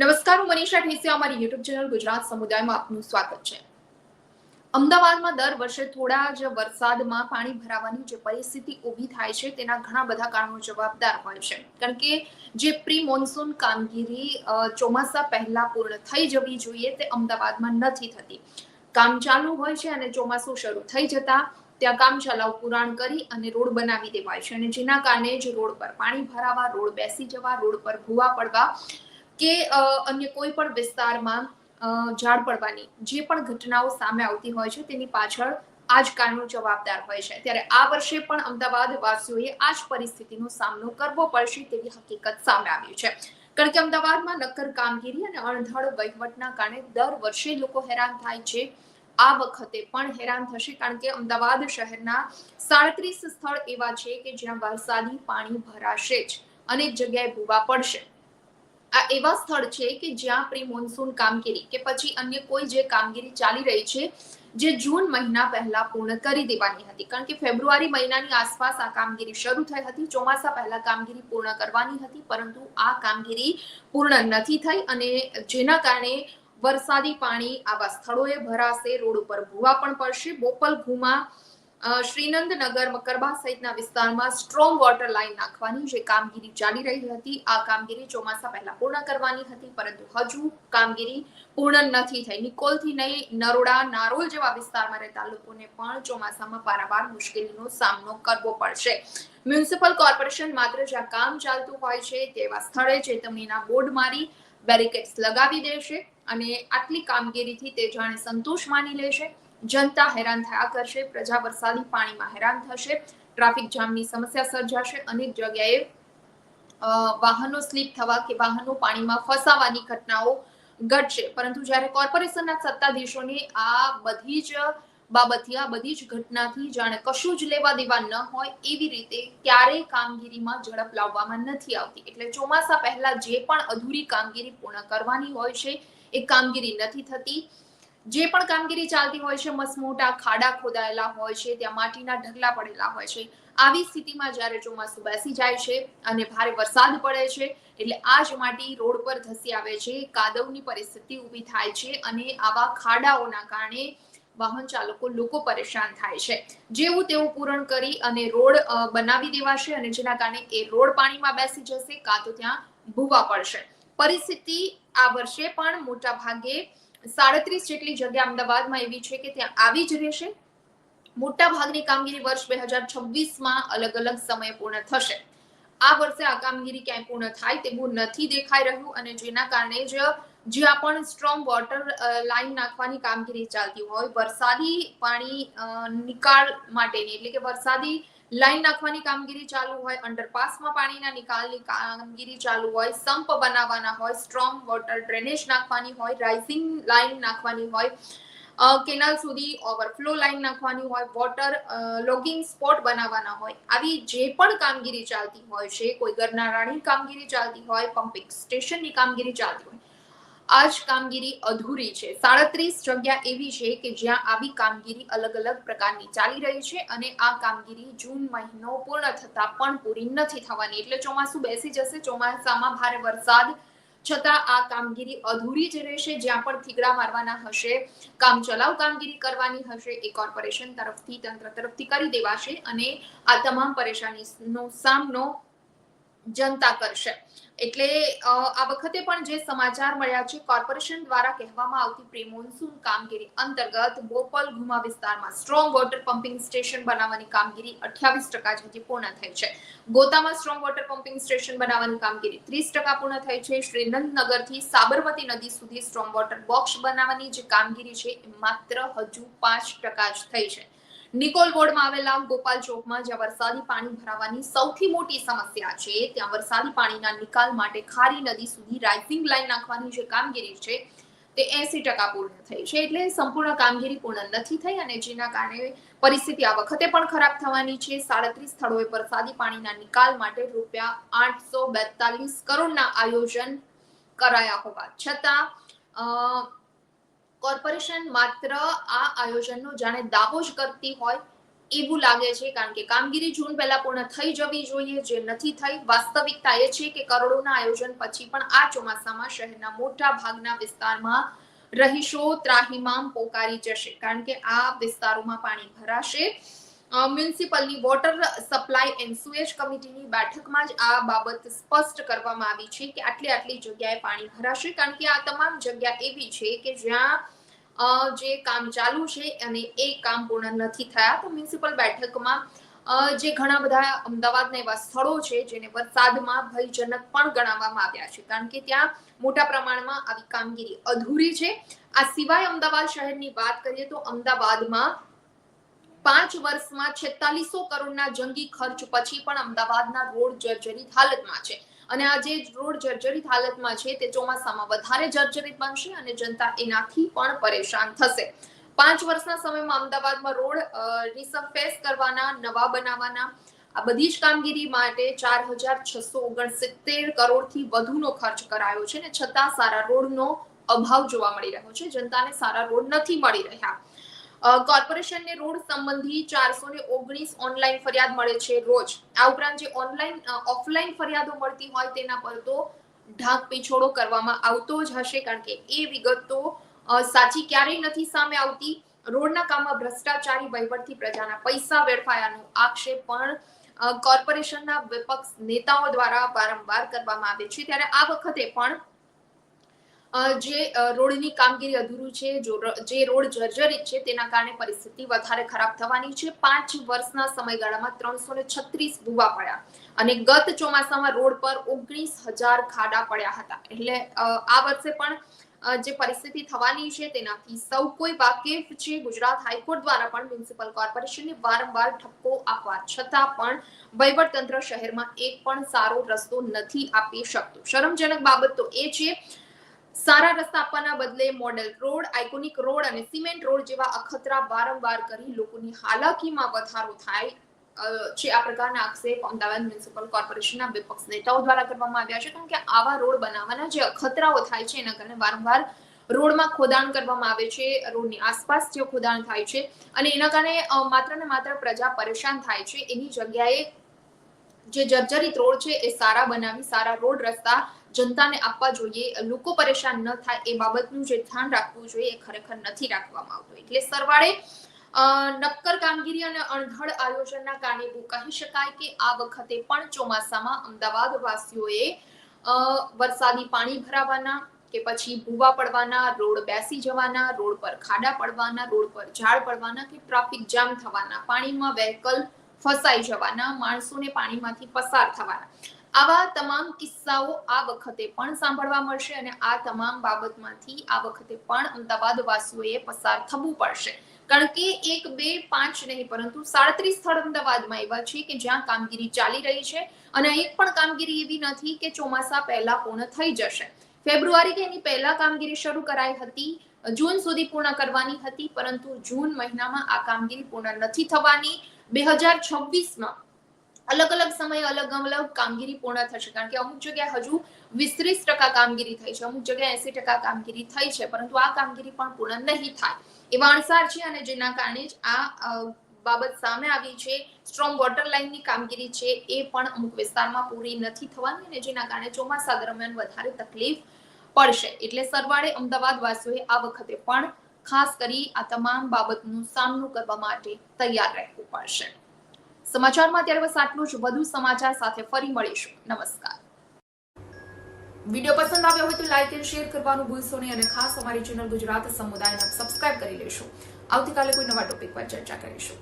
નમસ્કાર, હું મનીષા ઠેસિયા અમારી યુટ્યુબ ચેનલ ગુજરાત સમુદાયમાં આપનું સ્વાગત છે. અમદાવાદમાં દર વર્ષે થોડા જ વરસાદમાં પાણી ભરાવાની જે પરિસ્થિતિ ઊભી થાય છે, તેના ઘણા બધા કારણો જવાબદાર હોય છે. કારણ કે જે પ્રી મોન્સૂન કામગીરી ચોમાસા પહેલા પૂર્ણ થઈ જવી જોઈએ, તે અમદાવાદમાં નથી થતી. કામ ચાલુ હોય છે અને ચોમાસું શરૂ થઈ જતા, ત્યાં કામ ચલાવ પુરાણ કરી અને રોડ બનાવી દેવાય છે. અને જેના કારણે જ રોડ પર પાણી ભરાવા, રોડ બેસી જવા, રોડ પર ભૂવા પડવા કે અન્ય કોઈ પણ વિસ્તારમાં ઝાડ પડવાની જે પણ ઘટનાઓ સામે આવતી હોય છે તેની પાછળ આ જ કારણો જવાબદાર હોય છે. ત્યારે આ વર્ષે પણ અમદાવાદ વાસીઓએ આ જ પરિસ્થિતિનો સામનો કરવો પડશે તેવી હકીકત સામે આવી છે. કારણ કે અમદાવાદમાં નક્કર કામગીરી અને અણધળ વહીવટના કારણે દર વર્ષે લોકો હેરાન થાય છે. આ વખતે પણ હેરાન થશે કારણ કે અમદાવાદ શહેરના સાડત્રીસ સ્થળ એવા છે કે જ્યાં વરસાદી પાણી ભરાશે જ અનેક જગ્યાએ ભૂવા પડશે. આ એવા સ્થળ છે કે જ્યાં પ્રી મોન્સૂન કામગીરી કે પછી અન્ય કોઈ જે કામગીરી ચાલી રહી છે, જે જૂન મહિના પહેલા પૂર્ણ કરી દેવાની હતી. કારણ કે ફેબ્રુઆરી મહિનાની આસપાસ આ કામગીરી શરૂ થઈ હતી, ચોમાસા પહેલા કામગીરી પૂર્ણ કરવાની હતી, પરંતુ આ કામગીરી પૂર્ણ નથી થઈ અને જેના કારણે વરસાદી પાણી આવા સ્થળોએ ભરાશે, રોડ ઉપર ભૂવા પણ પડશે, બોપલ ભૂમા શ્રીનંદનગર મકરબા સહિતના વિસ્તારમાં સ્ટ્રોંગ વોટર લાઇન નાખવાની જે કામગીરી ચાલી રહી હતી. આ કામગીરી ચોમાસા પહેલા પૂર્ણ કરવાની હતી, પરંતુ હજુ કામગીરી પૂર્ણ નથી થઈ. નિકોલથી નહીં નરોડા, નારોલ જેવા વિસ્તારમાં રહેતા લોકોને પણ ચોમાસામાં પારાવાર મુશ્કેલીનો સામનો કરવો પડશે. મ્યુનિસિપલ કોર્પોરેશન માત્ર જ્યાં કામ ચાલતું હોય છે તેવા સ્થળે ચેતવણીના બોર્ડ મારી બેરિકેડ્સ લગાવી દેશે અને આટલી કામગીરીથી તે જાણે સંતોષ માની લેશે. જનતા હેરાન થયા. કરશે પ્રજા વરસાદી પાણીમાં હેરાન થશે. ટ્રાફિક જામની સમસ્યા સર્જાશે. અનેક જગ્યાએ વાહનો સ્લીપ થવા કે વાહનો પાણીમાં ફસાવાની ઘટનાઓ ઘટશે. પરંતુ જ્યારે કોર્પોરેશનના સત્તાધીશોને આ બધી જ બાબતથી, આ બધી જ ઘટનાથી જાણે કશું જ લેવા દેવા ન હોય, એવી રીતે ક્યારેય કામગીરીમાં ઝડપ લાવવામાં નથી આવતી. એટલે ચોમાસા પહેલા જે પણ અધૂરી કામગીરી પૂર્ણ કરવાની હોય છે, એ કામગીરી નથી થતી. જે પણ કામગીરી ચાલતી હોય છે, મસમોટા ખાડા ખોદાયેલા હોય છે, ત્યાં માટીના ઢગલા પડેલા હોય છે, આવી સ્થિતિમાં જ્યારે ચોમાસું બેસી જાય છે અને ભારે વરસાદ પડે છે, એટલે આ જ માટી રોડ પર ધસી આવે છે, કાદવની પરિસ્થિતિ ઊભી થાય છે અને આવા ખાડાઓના કારણે વાહન ચાલકો લોકો પરેશાન થાય છે. જેવું તેવું પૂરણ કરી અને રોડ બનાવી દેવાશે અને જેના કારણે એ રોડ પાણીમાં બેસી જશે, કાં તો ત્યાં ભૂવા પડશે. પરિસ્થિતિ આ વર્ષે પણ મોટા ભાગે સાડત્રીસ જેટલી જગ્યા અમદાવાદમાં એવી છે કે ત્યાં આવી જ રહેશે. મોટા ભાગની કામગીરી વર્ષ બે હજાર છવ્વીસમાં અલગ અલગ સમયે પૂર્ણ થશે. આ વર્ષે આ કામગીરી ક્યાંય પૂર્ણ થાય તેવું નથી દેખાઈ રહ્યું અને જેના કારણે જ જ્યાં પણ સ્ટ્રોંગ વોટર લાઈન નાખવાની કામગીરી ચાલતી હોય, વરસાદી પાણી નિકાલ માટેની, એટલે કે વરસાદી લાઈન નાખવાની કામગીરી ચાલુ હોય, અંડરપાસમાં પાણીના નિકાલની કામગીરી ચાલુ હોય, સંપ બનાવવાના હોય, સ્ટ્રોંગ વોટર ડ્રેનેજ નાખવાની હોય, રાઇઝિંગ લાઈન નાખવાની હોય કેનાલ સુધી ઓવરફ્લો લાઈન નાખવાની હોય, વોટર લોગિંગ સ્પોટ બનાવવાના હોય, આવી જે પણ કામગીરી ચાલતી હોય છે કોઈ ગરનાળાની કામગીરી ચાલતી હોય, પમ્પિંગ સ્ટેશનની કામગીરી ચાલતી હોય આ જ કામગીરી અધૂરી છે. સાડત્રીસ જગ્યા એવી છે કે જ્યાં આવી કામગીરી અલગ અલગ પ્રકારની ચાલી રહી છે અને આ કામગીરી જૂન મહિનો પૂર્ણ થતા પણ પૂરી નથી થવાની. એટલે ચોમાસું બેસી જશે, ચોમાસામાં ભારે વરસાદ, છતાં આ કામગીરી અધૂરી જ રહેશે. જ્યાં પણ થીગડા મારવાના હશે, કામ ચલાવ કામગીરી કરવાની હશે, એ કોર્પોરેશન તરફથી, તંત્ર તરફથી કરી દેવાશે અને આ તમામ પરેશાનીનો સામનો જનતા કરશે. એટલે આ વખતે પણ જે સમાચાર મળ્યા છે, કોર્પોરેશન દ્વારા કહેવામાં આવતી પ્રી મોન્સૂન કામગીરી અંતર્ગત બોપલ ગુમા વિસ્તારમાં સ્ટ્રોંગ વોટર પમ્પિંગ સ્ટેશન બનાવવાની કામગીરી અઠ્યાવીસ ટકા જેટલી પૂર્ણ થઈ છે. ગોતામાં સ્ટ્રોંગ વોટર પમ્પિંગ સ્ટેશન બનાવવાની કામગીરી ત્રીસ ટકા પૂર્ણ થઈ છે. શ્રીનંદનગરથી સાબરમતી નદી સુધી સ્ટ્રોંગ વોટર બોક્સ બનાવવાની જે કામગીરી છે, એ માત્ર હજુ પાંચ ટકા જ થઈ છે. નિકોલ વોર્ડમાં આવેલા ગોપાલ ચોકમાં જ્યાં વરસાદી પાણી ભરાવાની સૌથી મોટી સમસ્યા છે, ત્યાં વરસાદી પાણીના નિકાલ માટે ખારી નદી સુધી રાઇઝિંગ લાઈન નાખવાની જે કામગીરી છે, તે એસી ટકા પૂર્ણ થઈ છે. એટલે સંપૂર્ણ કામગીરી પૂર્ણ નથી થઈ અને જેના કારણે પરિસ્થિતિ આ વખતે પણ ખરાબ થવાની છે. સાડત્રીસ સ્થળોએ વરસાદી પાણીના નિકાલ માટે રૂપિયા આઠસો બેતાલીસ કરોડના આયોજન કરાયા હોવા છતાં કોર્પોરેશન માત્ર આ આયોજનનો જાણે દાવો જ કરતી હોય એવું લાગે છે, કારણ કે કામગીરી જૂન પહેલા પૂર્ણ થઈ જવી જોઈએ, જે નથી થઈ. વાસ્તવિકતા એ છે કે કરોડોના આયોજન પછી પણ આ ચોમાસામાં શહેરના મોટા ભાગના વિસ્તારમાં રહીશો ત્રાહિમામ પોકારી જશે, કારણ કે આ વિસ્તારોમાં પાણી ભરાશે. મ્યુનિસિપલની વોટર સપ્લાય એન્ડ સુએજ કમિટીની બેઠકમાં જ આ બાબત સ્પષ્ટ કરવામાં આવી છે કે આટલી આટલી જગ્યાએ પાણી ભરાશે, કારણ કે આ તમામ જગ્યા એવી છે કે જ્યાં જે કામ ચાલુ છે અને એ કામ પૂર્ણ નથી થયા. તો મ્યુનિસિપલ બેઠકમાં જે ઘણા બધા અમદાવાદના એવા સ્થળો છે જેને વરસાદમાં ભયજનક પણ ગણાવવામાં આવ્યા છે, કારણ કે ત્યાં મોટા પ્રમાણમાં આવી કામગીરી અધૂરી છે. આ સિવાય અમદાવાદ શહેરની વાત કરીએ તો અમદાવાદમાં પાંચ વર્ષમાં છેતાલીસો કરોડના જંગી ખર્ચ પછી પણ અમદાવાદના રોડ જર્જરિત હાલતમાં છે. અને આ જે રોડ જર્જરિત હાલતમાં છે તે ચોમાસામાં વધારે જર્જરિત બનશે અને જનતા એનાથી પણ પરેશાન થશે. પાંચ વર્ષના સમયમાં અમદાવાદમાં રોડ રિસર્ફેસ કરવાના, નવા બનાવવાના, આ બધી જ કામગીરી માટે ચાર હજાર છસો ઓગણસિત્તેર કરોડથી વધુનો ખર્ચ કરાયો છે ને છતાં સારા રોડનો અભાવ જોવા મળી રહ્યો છે. જનતાને સારા રોડ નથી મળી રહ્યા. કોર્પોરેશનને રોડ સંબંધી ચારસો ને ઓગણીસ ઓનલાઈન ફરિયાદ મળે છે રોજ. આ ઉપરાંત જે ઓનલાઈન ઓફલાઈન ફરિયાદો મળતી હોય તેના પર તો ઢાંક પીછોડો કરવામાં આવતો જ હશે કારણ કે એ વિગત તો સાચી ક્યારેય નથી સામે આવતી. રોડના કામમાં ભ્રષ્ટાચારી, વહીવટથી પ્રજાના પૈસા વેડફાયાનો આક્ષેપ પણ કોર્પોરેશનના વિપક્ષ નેતાઓ દ્વારા વારંવાર કરવામાં આવે છે. ત્યારે આ વખતે પણ જે રોડની કામગીરી અધૂરું છે, જે રોડ જર્જરિત છે, તેના કારણે પરિસ્થિતિ વધારે ખરાબ થવાની છે. પાંચ વર્ષના સમયગાળામાં ત્રણસો ને છત્રીસ ભૂવા પડ્યા અને ગત ચોમાસામાં રોડ પર ઓગણીસ હજાર ખાડા પડ્યા હતા. એટલે આ વર્ષે પણ જે પરિસ્થિતિ થવાની છે, તેનાથી સૌ કોઈ વાકેફ છે. ગુજરાત હાઈકોર્ટ દ્વારા પણ મ્યુનિસિપલ કોર્પોરેશનને વારંવાર ઠપકો આપવા છતાં પણ વહીવટતંત્ર શહેરમાં એક પણ સારો રસ્તો નથી આપી શકતું. શરમજનક બાબત તો એ છે સારા રસ્તા આપવાના બદલે મોડેલ રોડ આઇકોનિક રોડ અને સિમેન્ટ રોડ જેવા અખતરા વારંવાર કરી લોકોની હાલાકીમાં વધારો થાય છે આ પ્રકારના આક્ષેપ અમદાવાદ મ્યુનિસિપલ કોર્પોરેશનના વિપક્ષ નેતાઓ દ્વારા કરવામાં આવ્યા છે. કારણ કે આવા રોડ બનાવવાના જે અખતરાઓ થાય છે, એના કારણે વારંવાર રોડમાં ખોદાણ કરવામાં આવે છે, રોડની આસપાસ જે ખોદાણ થાય છે અને એના કારણે માત્ર ને માત્ર પ્રજા પરેશાન થાય છે. એની જગ્યાએ જે જર્જરિત રોડ છે, એ સારા બનાવી, સારા રોડ રસ્તા જનતાને આપવા જોઈએ, લોકો પરેશાન ન થાય એ બાબતનું જે ધ્યાન રાખવું જોઈએ એ ખરેખર નથી રાખવામાં આવતું. એટલે સરવાળે નક્કર કામગીરી અને અણધડ આયોજનના કારણે એવું કહી શકાય કે આ વખતે પણ ચોમાસામાં અમદાવાદ વાસીઓએ વરસાદી પાણી ભરાવાના કે પછી ભૂવા પડવાના, રોડ બેસી જવાના, રોડ પર ખાડા પડવાના, રોડ પર ઝાડ પડવાના કે ટ્રાફિક જામ થવાના, પાણીમાં વ્હીકલ ફસાઈ જવાના, માણસોને પાણીમાંથી પસાર થવાના. આવા તમામ કિસ્સાઓ આ વખતે પણ સાંભળવા મળશે અને આ તમામ બાબતમાંથી આ વખતે પણ અમદાવાદ વાસીઓએ પસાર થવું પડશે. કારણ કે એક, બે, પાંચ નહીં, પરંતુ સાડત્રીસ સ્થળ અમદાવાદમાં એવા છે કે જ્યાં કામગીરી ચાલી રહી છે અને એક પણ કામગીરી એવી નથી કે ચોમાસા પહેલા પૂર્ણ થઈ જશે. ફેબ્રુઆરી કે એની પહેલા કામગીરી શરૂ કરાઈ હતી, જૂન સુધી પૂર્ણ કરવાની હતી, પરંતુ જૂન મહિનામાં આ કામગીરી પૂર્ણ નથી થવાની. બે હજાર છવ્વીસમાં અલગ અલગ સમયે અલગ અલગ કામગીરી પૂર્ણ થશે. કારણ કે અમુક જગ્યાએ હજુ વીસ ટકા કામગીરી થઈ છે, અમુક જગ્યાએ એસી ટકા કામગીરી થઈ છે, પરંતુ આ કામગીરી પણ પૂર્ણ નહીં થાય. એવા અણસાર છે અને જેના કારણે જ આ બાબત સામે આવી છે. સ્ટ્રોંગ વોટર લાઇનની કામગીરી છે એ પણ અમુક વિસ્તારમાં પૂરી નથી થવાની અને જેના કારણે ચોમાસા દરમિયાન વધારે તકલીફ પડશે. એટલે સરવાળે અમદાવાદ વાસીઓએ આ વખતે પણ ખાસ કરી આ તમામ બાબતનો સામનો કરવા માટે તૈયાર રહેવું પડશે. સમાચારમાં ત્યારે બસ આટલું જ વધુ સમાચાર સાથે ફરી મળીશું. નમસ્કાર. વીડિયો પસંદ આવ્યો હોય તો લાઈક એન્ડ શેર કરવાનું ભૂલશો નહીં અને ખાસ અમારી ચેનલ ગુજરાત સમુદાયને સબસ્ક્રાઇબ કરી લેશો. આવતીકાલે કોઈ નવા ટોપિક પર ચર્ચા કરીશું.